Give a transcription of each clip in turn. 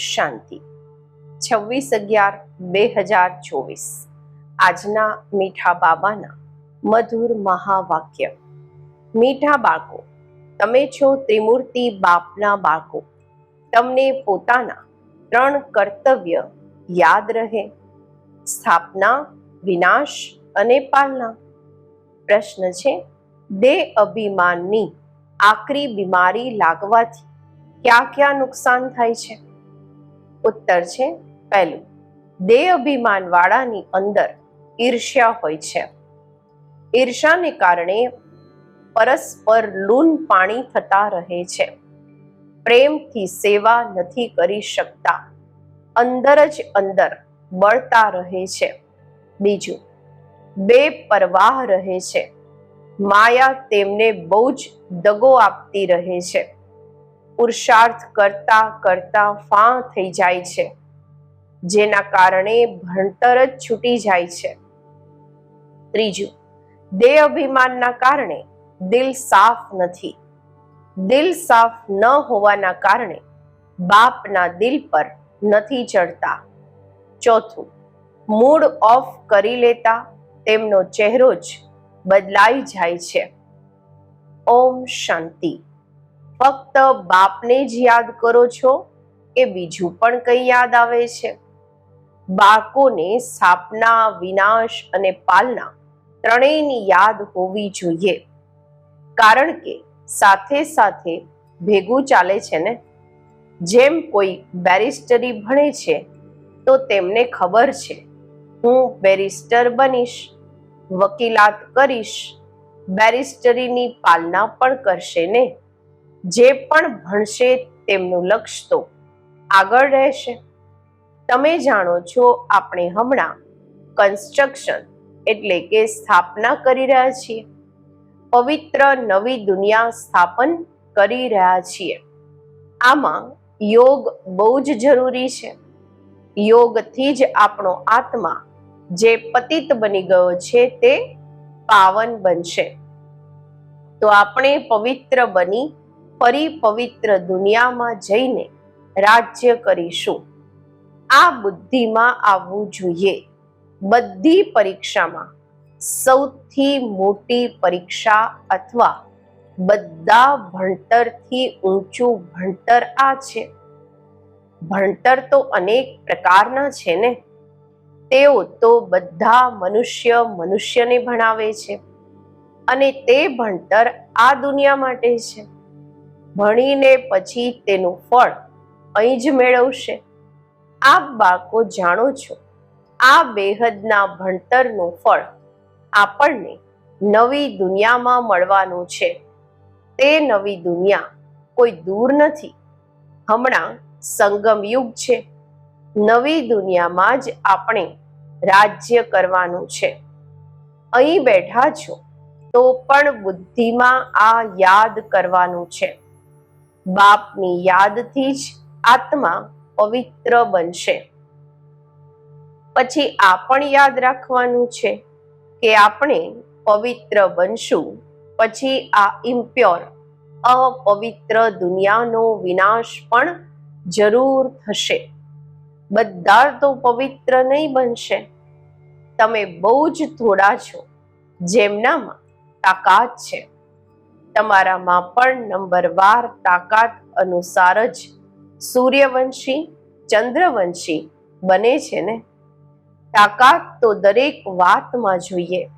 શાંતિ. છવ્વીસ અગિયાર, બે હજાર ચોવીસ. આજના મીઠા બાબાના મધુર મહાવાક્ય. મીઠા બાળકો, તમે છો ત્રિમૂર્તિ બાપના બાળકો. તમને પોતાના ત્રણ કર્તવ્ય યાદ રહે. સ્થાપના, વિનાશ અને પાલના. પ્રશ્ન છે, દેહ અભિમાનની આકરી બીમારી લાગવાથી ક્યાં ક્યાં નુકસાન થાય છે? ઉત્તર છે પહેલું. દેહ અભિમાન વાળાની અંદર ઈર્ષ્યા હોય છે. ઈર્ષાને કારણે પરસ્પર લૂન પાણી થતા રહે છે. પ્રેમથી સેવા નથી કરી શકતા. અંદર જ અંદર બળતા રહે છે. બીજું બે પરવાહ રહે છે. માયા તેમને બહુ જ દગો આપતી રહે છે. પુરુષાર્થ કરતા કરતા ફા થઈ જાય છે. જેના કારણે ભણતર જ છૂટી જાય છે. ત્રીજું, દેહ અભિમાનના કારણે દિલ સાફ નથી. દિલ સાફ ન હોવાના કારણે બાપના દિલ પર નથી ચડતા. ચોથું, મૂડ ઓફ કરી લેતા તેમનો ચહેરો જ બદલાઈ જાય છે. ઓમ શાંતિ. ફક્ત બાપને જ યાદ કરો છો? કે બીજું પણ કંઈ યાદ આવે છે? બાળકોને સ્થાપના વિનાશ અને પાલના ત્રણેયની યાદ હોવી જોઈએ. કારણ કે સાથે સાથે ભેગું ચાલે છે ને? જેમ કોઈ બેરિસ્ટરી ભણે છે, તો તેમને ખબર છે, હું બેરિસ્ટર બનીશ, વકીલાત કરીશ, બેરિસ્ટરીની પાલના પણ કરશે ને? જે પણ ભણશે તેમનું લક્ષ્ય તો આગળ રહેશે. તમે જાણો છો આપણે હમણાં કન્સ્ટ્રક્શન એટલે કે સ્થાપના કરી રહ્યા છીએ. પવિત્ર નવી દુનિયા સ્થાપન કરી રહ્યા છીએ. આમાં યોગ બહુ જ જરૂરી છે. યોગથી જ આપણો આત્મા જે પતિત બની ગયો છે તે પાવન બનશે. તો આપણે પવિત્ર બની ફરી પવિત્ર દુનિયામાં જઈને રાજ્ય કરીશું. આ બુદ્ધિમાં આવવું જોઈએ. બધી પરીક્ષામાં સૌથી મોટી પરીક્ષા અથવા બધા ભણતરથી ઊંચું ભણતર આ છે. ભણતર તો અનેક પ્રકારના છે ને. તેઓ તો બધા મનુષ્ય મનુષ્યને ભણાવે છે. અને તે ભણતર આ દુનિયા માટે છે. ભણીને પછી તેનું ફળ અહીં જ મેળવશે. આપ બાળકો જાણો છો, આ બેહદના ભણતરનું ફળ આપણને નવી દુનિયામાં મળવાનું છે. તે નવી દુનિયા કોઈ દૂર નથી. હમણાં સંગમ યુગ છે. નવી દુનિયામાં જ આપણે રાજ્ય કરવાનું છે. અહીં બેઠા છો તો પણ બુદ્ધિમાં આ યાદ કરવાનું છે. બાપની યાદથી જ આત્મા પવિત્ર બનશે. પછી આ પણ યાદ રાખવાનું છે કે આપણે પવિત્ર બનશું, પછી આ ઇમ્પ્યોર અપવિત્ર દુનિયાનો વિનાશ પણ જરૂર થશે. બધા તો પવિત્ર નહીં બનશે. તમે બહુ જ થોડા છો, જેમનામાં તાકાત છે. તમારામાં પણ નંબરવાર તાકાત અનુસાર જ સૂર્યવંશી, ચંદ્રવંશી બને છે ને? તાકાત તો દરેક વાતમાં જોઈએ.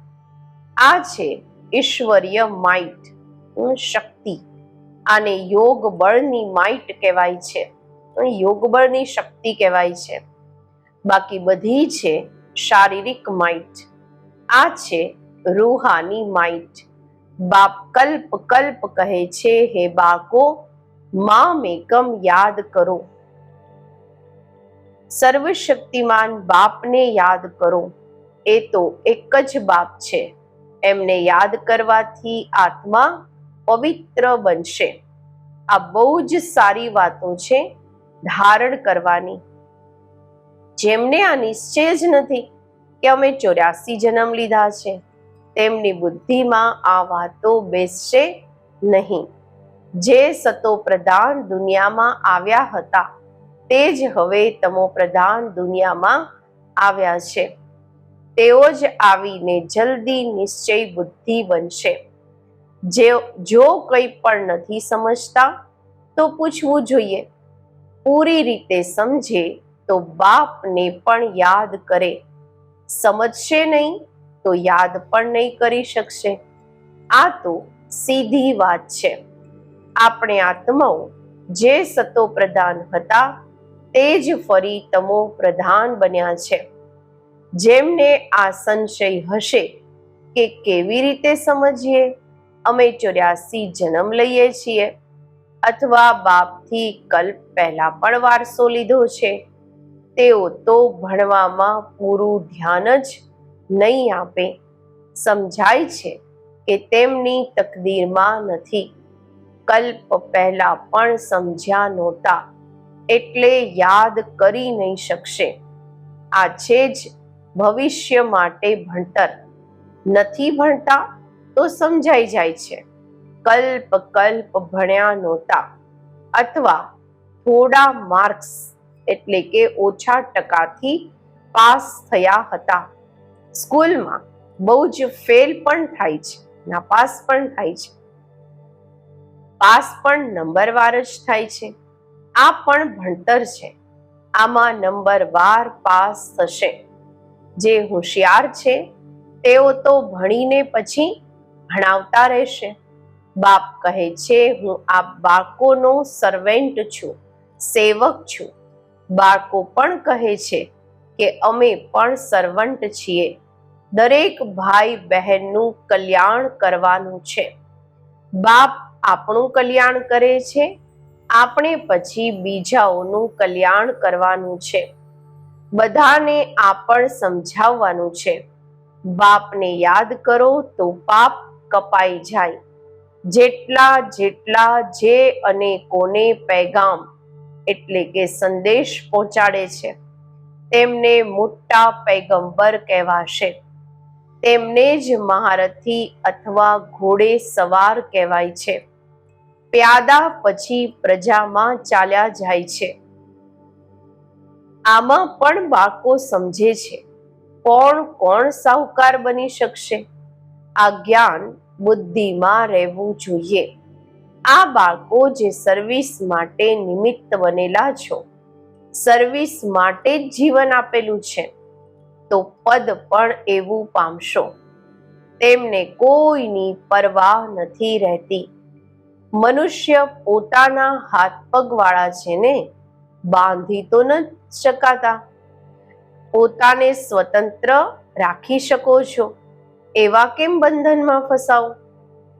આ છે ઈશ્વરીય માઇટ શક્તિ. આને યોગ બળની માઇટ કહેવાય છે. યોગ બળની શક્તિ કહેવાય છે. બાકી બધી છે શારીરિક માઇટ. આ છે રૂહાની માઇટ. બાપ કલ્પ કલ્પ કહે છે, હે બાકો મા મેકમ યાદ કરો. સર્વશક્તિમાન બાપને યાદ કરો. એ તો એક જ બાપ છે. એમને યાદ કરવાથી આત્મા પવિત્ર બનશે. આ બહુ જ સારી વાતો છે, ધારણ કરવાની. જેમને આ નિશ્ચય જ નથી કે અમે ચોર્યાસી જન્મ લીધા છે. તેમની બુદ્ધિમાં આ વાતો બેસશે નહીં. જે સતો પ્રધાન દુનિયામાં આવ્યા હતા, તે જ હવે તમો પ્રધાન દુનિયામાં આવ્યા છે. તેઓ જ આવીને જલ્દી નિશ્ચય બુદ્ધિ બનશે. જે, જો કંઈ પણ નથી સમજતા, તો પૂછવું જોઈએ. પૂરી રીતે સમજે તો બાપને પણ યાદ કરે. સમજશે નહીં તો યાદ પણ નહીં કરી શકશે. આ તો સીધી વાત છે. આપણે આત્માઓ જે સતો પ્રધાન હતા, તે જ ફરી તમો પ્રધાન બન્યા છે. જેમને આ સંશય હશે કે કેવી રીતે સમજીએ? અમે ચોર્યાસી જન્મ લઈએ છીએ અથવા બાપથી કલ્પ પહેલા પણ વારસો લીધો છે? તેઓ તો ભણવામાં પૂરું ધ્યાન જ નહીં આપે. સમજાય છે કે તેમની તકદીરમાં નથી. કલ્પ પહેલા પણ સમજ્યા નહોતા, એટલે યાદ કરી નહીં શકશે. આ છે જ ભવિષ્ય માટે ભણતર. નથી ભણતા તો સમજાઈ જાય છે. કલ્પ કલ્પ ભણ્યા નહોતા, અથવા થોડા માર્ક્સ એટલે કે ઓછા ટકાથી પાસ થયા હતા. સ્કૂલમાં બહુ જ ફેલ પણ થાય છે, નાપાસ પણ થાય છે. પાસ પણ નંબરવાર જ થાય છે. આ પણ ભણતર છે. આમાં નંબર વાર પાસ થશે. જે હોશિયાર છે, તેઓ તો ભણીને પછી ભણાવતા રહેશે. બાપ કહે છે, હું આ બાળકોનો સર્વેન્ટ છું, સેવક છું. બાળકો પણ કહે છે કે અમે પણ સર્વન્ટ છીએ. દરેક ભાઈ બહેનનું કલ્યાણ કરવાનું છે. બાપ આપણું કલ્યાણ કરે છે. આપણે પછી બીજાઓનું કલ્યાણ કરવાનું છે. બધાને આ પણ સમજાવવાનું છે. બાપને યાદ કરો તો પાપ કપાઈ જાય. જેટલા જેટલા જે અને કોને પેગામ, એટલે કે સંદેશ પહોંચાડે છે. તેમને મોટા પૈગંબર કહેવાશે. તેમને જ મહારથી અથવા ઘોડે સવાર કહેવાય છે. પ્યાદા પછી પ્રજામાં ચાલ્યા જાય છે. આમાં પણ બાળકો સમજે છે. કોણ કોણ સાહુકાર બની શકશે? આ જ્ઞાન બુદ્ધિમાં રહેવું જોઈએ. આ બાળકો જે સર્વિસ માટે નિમિત્ત બનેલા છો. સર્વિસ માટે જ જીવન આપેલું છે, તો પદ પણ એવું પામશો. તેમને કોઈની પરવાહ નથી રહેતી. મનુષ્ય પોતાના હાથ પગ વાળા છે ને, બાંધી તો ન શકાતા. પોતાને સ્વતંત્ર રાખી શકો છો. એવા કેમ બંધનમાં ફસાવો?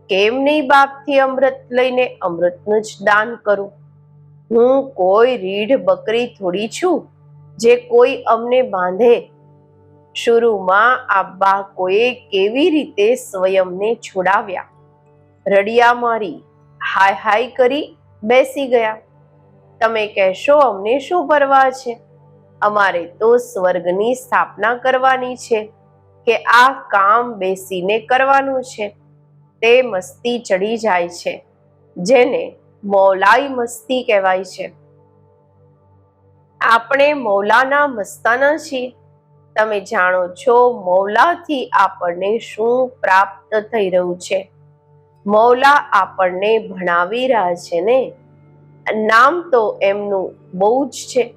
કેમ નહીં બાપથી અમૃત લઈને અમૃતનું જ દાન કરું? હું કોઈ રીઢ બકરી થોડી છું જે કોઈ અમને બાંધે? શરૂમાં આ બાળકોએ કેવી રીતે સ્વયંને છોડાવ્યા? રડિયા મારી, હાય હાય કરી બેસી ગયા. તમે કહેશો અમને શું પરવા છે? અમારે તો સ્વર્ગની સ્થાપના કરવાની છે કે આ કામ બેસીને કરવાનું છે. તે મસ્તી ચડી જાય છે. જેને મૌલાઈ મસ્તી કહેવાય છે. આપણે મૌલાના મસ્તાના છીએ. તમે જાણો છો મૌલાથી આપણને શું પ્રાપ્ત થઈ રહ્યું છે? મૌલા આપણને ભણાવી રહ્યા છે ને? નામ તો એમનું બહુ જ છે,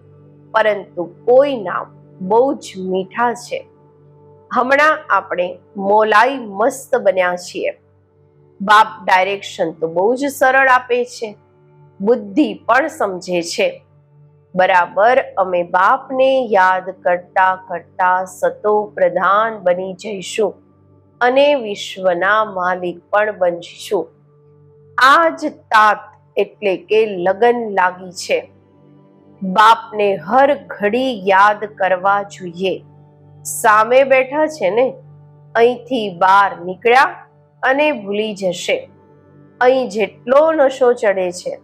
પરંતુ કોઈ નામ બહુ જ મીઠા છે. હમણાં આપણે મોલાઈ મસ્ત બન્યા છીએ. બાપ ડાયરેક્શન તો બહુ જ સરળ આપે છે. બુદ્ધિ પણ સમજે છે. બરાબર, અમે બાપને યાદ કરતા કરતા સતો પ્રધાન બની જઈશું અને વિશ્વના માલિક પણ બનીશું. આ જ તાત એટલે કે લગન લાગી છે. બાપને હર ઘડી યાદ કરવા જોઈએ. સામે બેઠા છે ને? અહીંથી બહાર નીકળ્યા અને ભૂલી જશે. અહીં જેટલો નશો ચડે છે,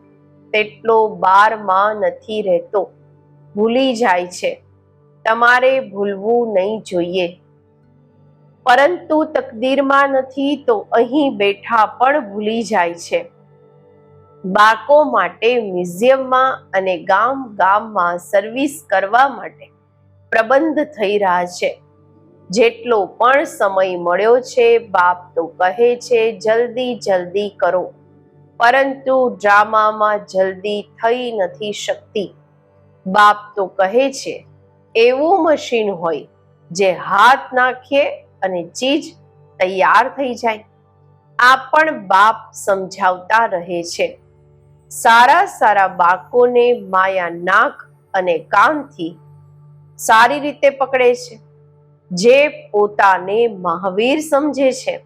તેટલો બારમાં નથી રહેતો. ભૂલી જાય છે. તમારે ભૂલવું નહીં જોઈએ. પરંતુ તકદીરમાં નથી તો અહીં બેઠા પણ ભૂલી જાય છે. બાળકો માટે મ્યુઝિયમમાં અને ગામ ગામમાં સર્વિસ કરવા માટે પ્રબંધ થઈ રહ્યા છે. જેટલો પણ સમય મળ્યો છે, બાપ તો કહે છે, જલ્દી જલ્દી કરો. પરંતુ ડ્રામામાં જલ્દી થઈ નથી શકતી. બાપ તો કહે છે, એવું મશીન હોય, જે હાથ નાખીએ અને ચીજ તૈયાર થઈ જાય. આ પણ બાપ સમજાવતા રહે છે. સારા સારા બાળકોને માયા નાક અને કાનથી સારી રીતે પકડે છે. જે પોતાને મહાવીર સમજે છે.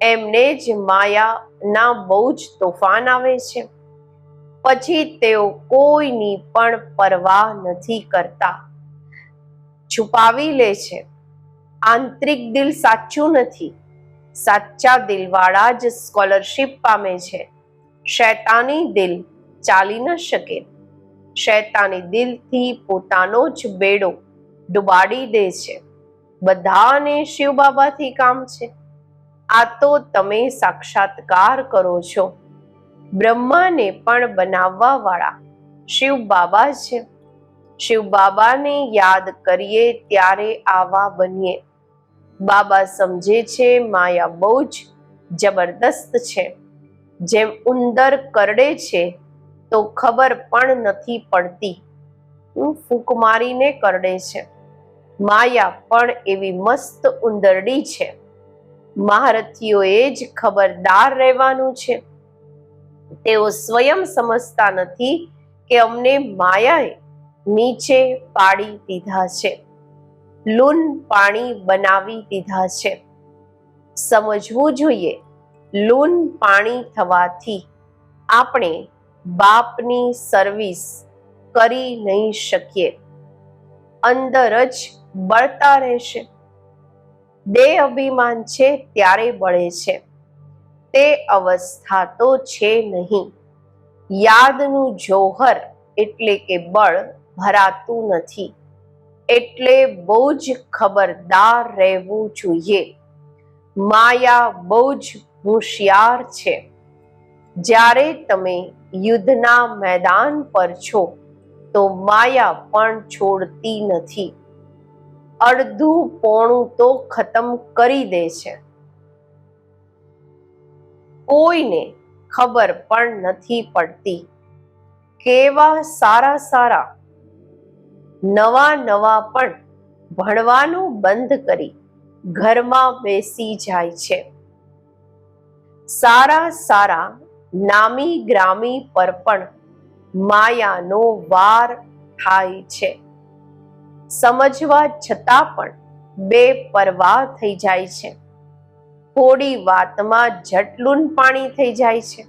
એમને જ માયાના બહુ જ તોફાન આવે છે. પછી તેઓ કોઈની પણ પરવા નથી કરતા. છુપાવી લે છે. આંતરિક દિલ સાચું નથી. સાચા દિલવાળા જ સ્કોલરશિપ પામે છે. શૈતાની દિલ ચાલી ન શકે. શૈતાની દિલથી પોતાનો જ બેડો ડુબાડી દે છે. બધાને શિવ બાબાથી કામ છે. આ તો તમે સાક્ષાત્કાર કરો છો. બ્રહ્માને પણ બનાવવા વાળા શિવ બાબા છે. શિવ બાબાને યાદ કરીએ ત્યારે આવા બનીએ. બાબા સમજે છે માયા બહુ જ જબરદસ્ત છે. જેમ ઉંદર કરડે છે તો ખબર પણ નથી પડતી. ફૂંક મારીને કરડે છે. માયા પણ એવી મસ્ત ઉંદરડી છે. મહારથીઓએ જ ખબરદાર રહેવાનું છે. તેઓ સ્વયં સમજતા નથી કે અમને માયાએ નીચે પાડી દીધા છે. લૂન પાણી બનાવી દીધા છે. સમજવું જોઈએ, લૂન પાણી થવાથી આપણે બાપની સર્વિસ કરી નહીં શકીએ. અંદર જ બળતા રહેશે. દેહ અભિમાન છે ત્યારે બળે છે. તે અવસ્થા તો છે નહીં. યાદનું જોહર એટલે કે બળ ભરાતું નથી. એટલે બહુ જ ખબરદાર રહેવું જોઈએ. માયા બહુ જ હોશિયાર છે. જ્યારે તમે યુદ્ધના મેદાન પર છો, તો માયા પણ છોડતી નથી. અડધું પોણું તો ખતમ કરી દે છે. કોઈને ખબર પણ નથી પડતી કેવા સારા સારા, નવા નવા પણ ભણવાનું બંધ કરી ઘરમાં બેસી જાય છે. સારા સારા નામી ગ્રામી પર પણ માયાનો વાર થાય છે. સમજવા છતાં પણ બે પરવા થઈ જાય છે. થોડી વાતમાં જટલુન પાણી થઈ જાય છે.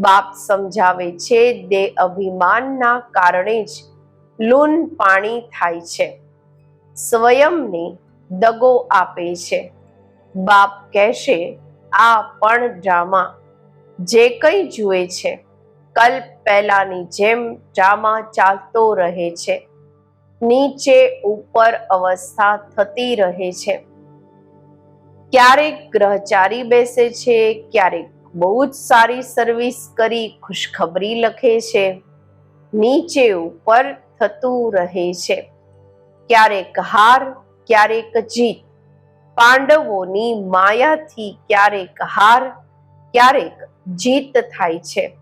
બાપ સમજાવે છે દે અભિમાનના કારણે જ લૂન પાણી થાય છે. સ્વયંને દગો આપે છે. બાપ કહેશે, આ પણ ડ્રામા. જે કંઈ જુએ છે, કલ્પ પહેલાની જેમ ડ્રામા ચાલતો રહે છે. નીચે ઉપર અવસ્થા થતી રહે છે. ક્યારેક ગ્રહચારી બેસે છે, ક્યારેક બહુ જ સારી સર્વિસ કરી ખુશખબરી લખે છે. નીચે ઉપર થતું રહે છે. ક્યારેક હાર, ક્યારેક જીત. પાંડવોની માયાથી ક્યારેક હાર, ક્યારેક જીત થાય છે.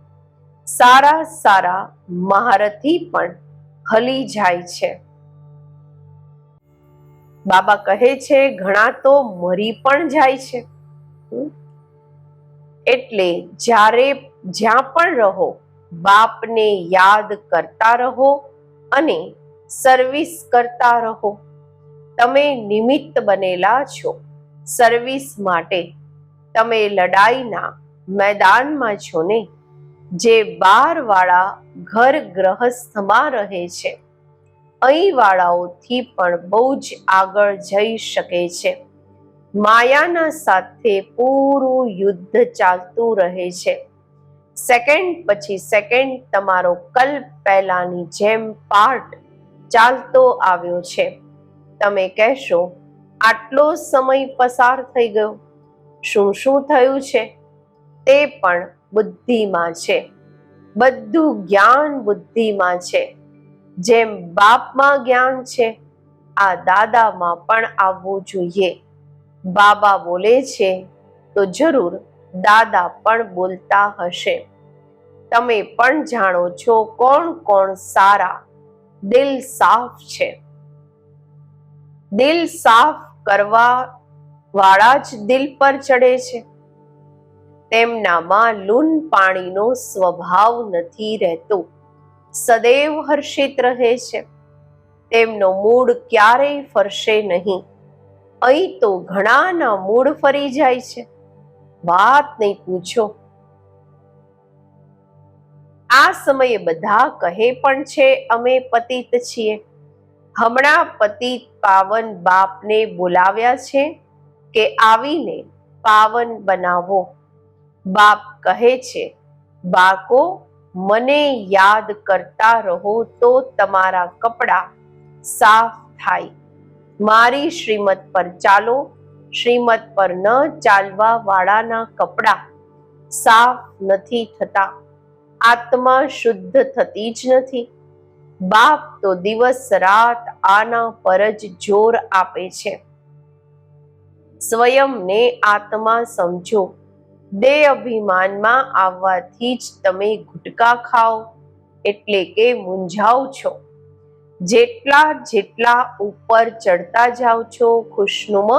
સારા સારા મહારથી પણ હલી જાય છે. બાબા કહે છે, ઘણા તો મરી પણ જાય છે. એટલે જ્યારે જ્યાં પણ રહો, બાપને યાદ કરતા રહો અને સર્વિસ કરતા રહો. તમે નિમિત્ત બનેલા છો. સર્વિસ માટે તમે લડાઈના મેદાનમાં છો ને? જે બાર વાળા ઘર ગ્રહસ્થમાં રહે છે. અહીં વાળાઓથી પણ બહુ જ આગળ જઈ શકે છે. માયાના સાથે પૂરું યુદ્ધ ચાલતું રહે છે. સેકન્ડ પછી સેકન્ડ તમારો કલ્પ પહેલાની જેમ પાર્ટ ચાલતો આવ્યો છે. તમે કહેશો, આટલો સમય પસાર થઈ ગયો. શું શું થયું છે? તે પણ બુદ્ધિમાં છે. બધું જ્ઞાન બુદ્ધિમાં છે. જેમ બાપમાં જ્ઞાન છે, આ દાદામાં પણ આવવું જોઈએ. બાબા બોલે છે, તો જરૂર દાદા પણ બોલતા હશે. તમે પણ જાણો છો કોણ કોણ સારા. દિલ સાફ છે. દિલ સાફ કરવા વાળા જ દિલ પર ચડે છે. તેમનામાં લૂન પાણીનો સ્વભાવ નથી રહેતો. સદૈવ હર્ષિત રહે છે. તેમનો મૂડ ક્યારેય ફરશે નહીં. અહીં તો ઘણાના મૂડ ફરી જાય છે. વાત નહીં પૂછો. આ સમયે બધા કહે પણ છે, અમે પતિત છીએ. હમણાં પતિત પાવન બાપને બોલાવ્યા છે કે આવીને પાવન બનાવો. બાપ કહે છે બાકો મને યાદ કરતા રહો તો તમારા કપડાં સાફ થાય. મારી શ્રીમત પર ચાલો, શ્રીમત પર ન ચાલવા વાળાના કપડાં સાફ નથી થતા. આત્મા શુદ્ધ થતી જ નથી. બાપ તો દિવસ રાત આના પર જ જોર આપે છે. સ્વયંને આત્મા સમજો. દેહ અભિમાનમાં આવવાથી જ તમે ગુટકા ખાઓ, એટલે કે મૂંઝાવ છો. જેટલા જેટલા ઉપર ચડતા જાઓ છો, ખુશનુમ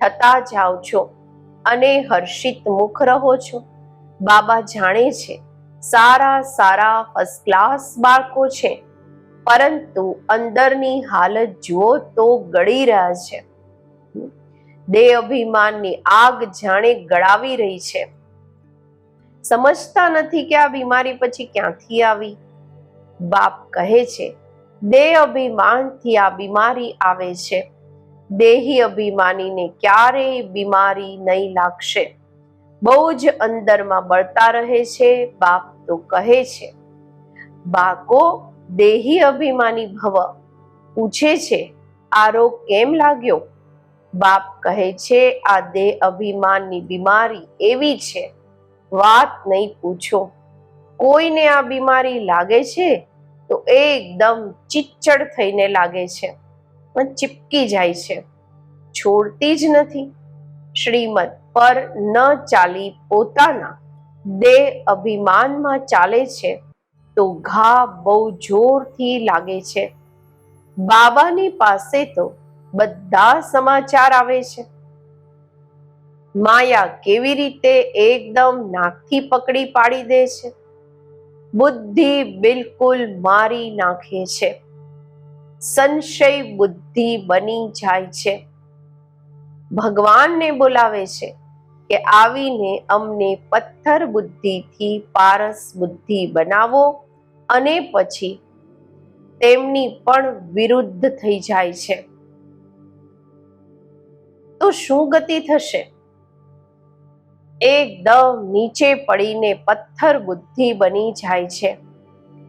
થતા જાઓ છો અને હર્ષિત મુખ રહો છો. બાબા જાણે છે, સારા સારા ફર્સ્ટ ક્લાસ બાળકો છે, પરંતુ અંદરની હાલત જુઓ તો ગળી રહ્યા છે. દેહ અભિમાનની આગ જાણે ગળાવી રહી છે. સમજતા નથી કે આ બીમારી પછી ક્યાંથી આવી? બાપ કહે છે દેહ અભિમાનથી આ બીમારી આવે છે. દેહી અભિમાનીને ક્યારેય બીમારી નહીં લાગશે. બહુ જ અંદરમાં બળતા રહે છે. બાપ તો કહે છે બાકો દેહી અભિમાની ભવ પૂછે છે, આ રોગ કેમ લાગ્યો? બાપ કહે છે, આ દેહ અભિમાનની બીમારી એવી છે. વાત નહીં પૂછો. કોઈને આ બીમારી લાગે છે? તો એકદમ ચિચ્ચડ થઈને લાગે છે પણ ચીપકી જાય છે. છોડતી જ નથી. શ્રીમદ પર ન ચાલી પોતાના દેહ અભિમાનમાં ચાલે છે તો ઘા બહુ જોરથી લાગે છે. બાબાની પાસે તો બધા સમાચાર આવે છે. માયા કેવી રીતે એકદમ નાકથી પકડી પાડી દે છે? બુદ્ધિ બિલકુલ મારી નાખે છે. સંશય બુદ્ધિ બની જાય છે. ભગવાનને બોલાવે છે કે આવીને અમને પથ્થર બુદ્ધિથી પારસ બુદ્ધિ બનાવો અને પછી તેમની પણ વિરુદ્ધ થઈ જાય છે. તો શું ગતિ થશે? એકદમ નીચે પડીને પથ્થર બુદ્ધિ બની જાય છે.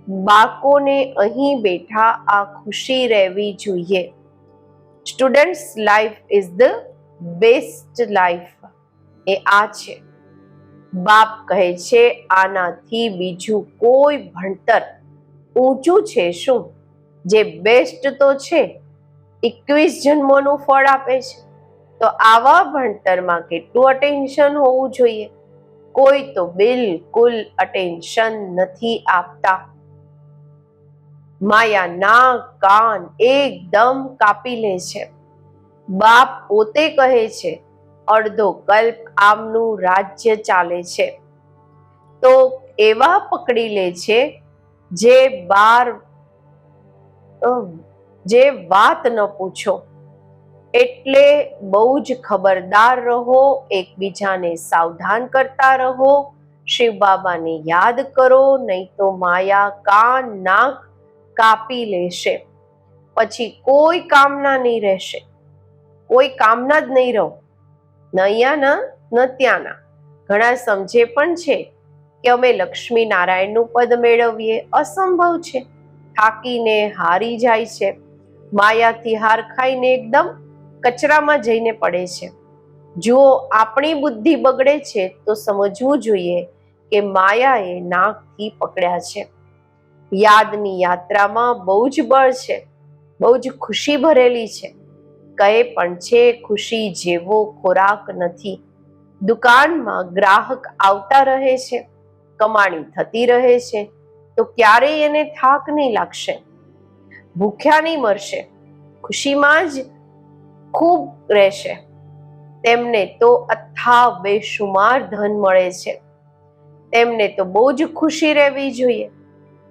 બાળકોને અહીં બેઠા આ ખુશી રહેવી જોઈએ. Students life is the best life એ આ છે. બાપ કહે છે, આનાથી બીજું કોઈ ભણતર ઊંચું છે શું? જે બેસ્ટ તો છે. એકવીસ જન્મોનું ફળ આપે છે. તો આવા ભણતરમાં કેટલું અટેન્શન હોવું જોઈએ? કોઈ તો બિલકુલ અટેન્શન નથી આપતા. માયા ના કાન એકદમ કાપી લે છે. બાપ પોતે કહે છે, અડધો કલ્પ આમનું રાજ્ય ચાલે છે. તો એવા પકડી લે છે, જે બાર જે વાત ન પૂછો. એટલે બહુ જ ખબરદાર રહો, એકબીજાને સાવધાન કરતા રહો, શિવ બાબાને યાદ કરો, નહીં તો માયા કાન નાક કાપી લેશે. પછી કોઈ કામના નહીં રહેશે. કોઈ કામના જ નહીં રહો. ન અહીંયાના, ન ત્યાંના. ઘણા સમજે પણ છે કે અમે લક્ષ્મી નારાયણનું પદ મેળવીએ, અસંભવ છે. થાકીને હારી જાય છે. માયાથી હાર ખાઈને એકદમ કચરામાં જઈને પડે છે. જો આપણી બુદ્ધિ બગડે છે, તો સમજવું જોઈએ કે માયાએ નાકથી પકડ્યા છે. યાદની યાત્રામાં બહુ જ બળ છે, બહુ જ ખુશી ભરેલી છે. કહે પણ છે, ખુશી જેવો ખોરાક નથી. દુકાનમાં ગ્રાહક આવતા રહે છે, કમાણી થતી રહે છે, તો ક્યારેય એને થાક નહીં લાગશે. ભૂખ્યા નહીં મરશે. ખુશીમાં જ ખૂબ રહેશે. તેમને તો અથા બેશુમાર ધન મળે છે. તેમને તો બહુ જ ખુશી રહેવી જોઈએ.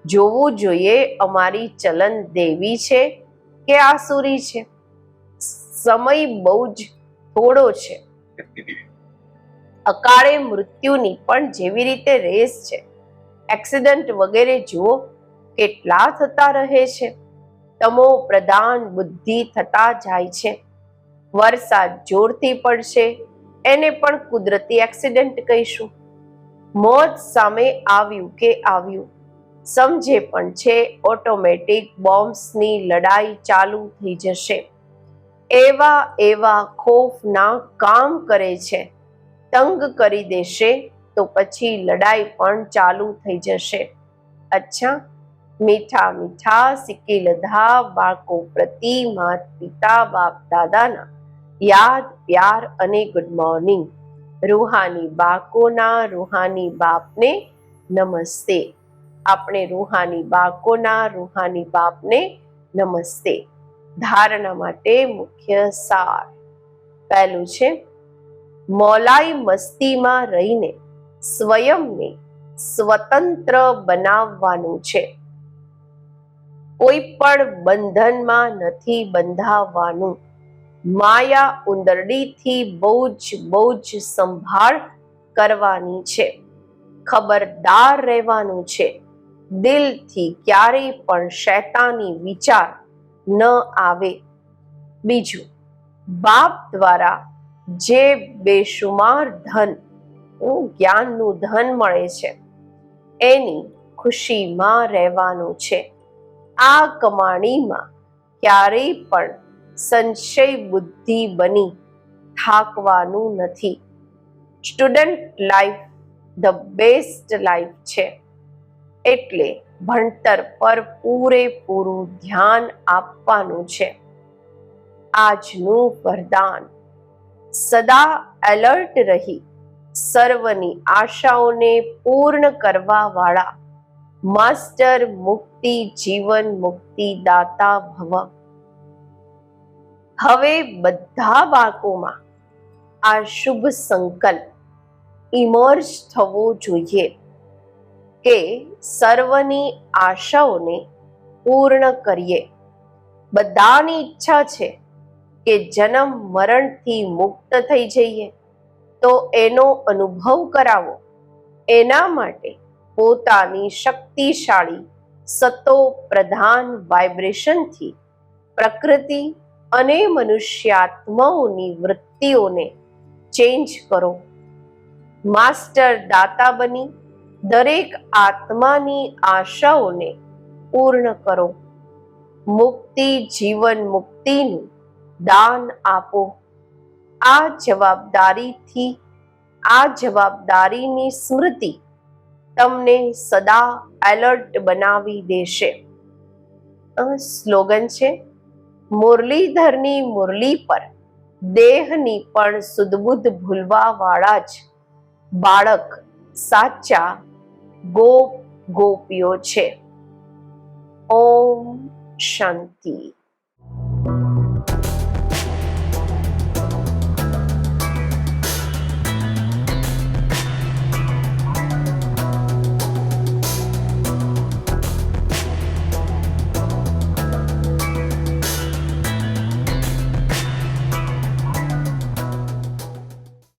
જોવું જોઈએ અમારી ચલન દેવી છે કે આસુરી છે. સમય બહુ જ થોડો છે. અકાળે મૃત્યુની પણ જેવી રીતે રેસ છે. એક્સિડન્ટ વગેરે જુઓ, કેટલા થતા રહે છે. તમો પ્રદાન બુદ્ધિ થતા જાય છે. વરસાદ જોરથી પડશે, એને પણ કુદરતી એક્સિડન્ટ કહીશું. મોત સામે આવ્યું કે આવ્યું, સમજે પણ છે ઓટોમેટિક બોમ્બ્સની લડાઈ ચાલુ થઈ જશે. એવા એવા ખોફના કામ કરે છે, તંગ કરી દેશે, તો પછી લડાઈ પણ ચાલુ થઈ જશે. અચ્છા, મીઠા મીઠા સિક્કી લધા, બાળકો પ્રતિ માત પિતા, બાપ દાદાના યાદ, પ્યાર અને ગુડ મોર્નિંગ રૂહાની બાકોના, રૂહાની બાપને નમસ્તે. આપણે રૂહાની બાકોના, રૂહાની બાપને નમસ્તે. ધારણા માટે મુખ્ય સાર. પહેલું છે, મોલાઈ મસ્તીમાં રહીને સ્વયંને સ્વતંત્ર બનાવવાનું છે. કોઈ પણ બંધનમાં નથી બંધાવવાનું માયા ઉંદરડીથી બહુ જ બહુ જ સંભાળ કરવાની છે. ખબરદાર રહેવાનું છે. દિલથી ક્યારેય પણ શૈતાની વિચાર ન આવે. બીજું, બાપ દ્વારા જે બેશુમાર ધન જ્ઞાનનું ધન મળે છે, એની ખુશીમાં રહેવાનું છે. આ કમાણીમાં ક્યારેય પણ સંશય બુદ્ધિ બની થાકવાનું નથી. Student life the best life છે. એટલે ભણતર પર પૂરેપૂરું ધ્યાન આપવાનું છે. આજનું વરદાન. સદા એલર્ટ રહી. સર્વની આશાઓને પૂર્ણ કરવા વાળા માસ્ટર મુક્તિ જીવન મુક્તિ દાતા ભવ. હવે બધા બાળકોમાં આ શુભ સંકલ્પ ઇમર્જ થવો જોઈએ કે સર્વની આશાઓને પૂર્ણ કરીએ. બધાની ઈચ્છા છે કે જન્મ મરણથી મુક્ત થઈ જઈએ. તો એનો અનુભવ કરાવો. એના માટે પોતાની શક્તિશાળી સતો પ્રધાન વાઇબ્રેશનથી પ્રકૃતિ અને મનુષ્યાત્માઓની વૃત્તિઓને ચેન્જ કરો. માસ્ટર દાતા બની, દરેક આત્માની આશાઓને પૂર્ણ કરો. મુક્તિ જીવન મુક્તિનું દાન આપો. આ જવાબદારીથી, આ જવાબદારીની સ્મૃતિ તમને સદા એલર્ટ બનાવી દેશે. સ્લોગન છે મુરલીધરની મુરલી પર દેહની પણ સુદબુદ્ધ ભૂલવા વાળા જ બાળક સાચા ગોપ ગોપીઓ છે. ઓમ શાંતિ.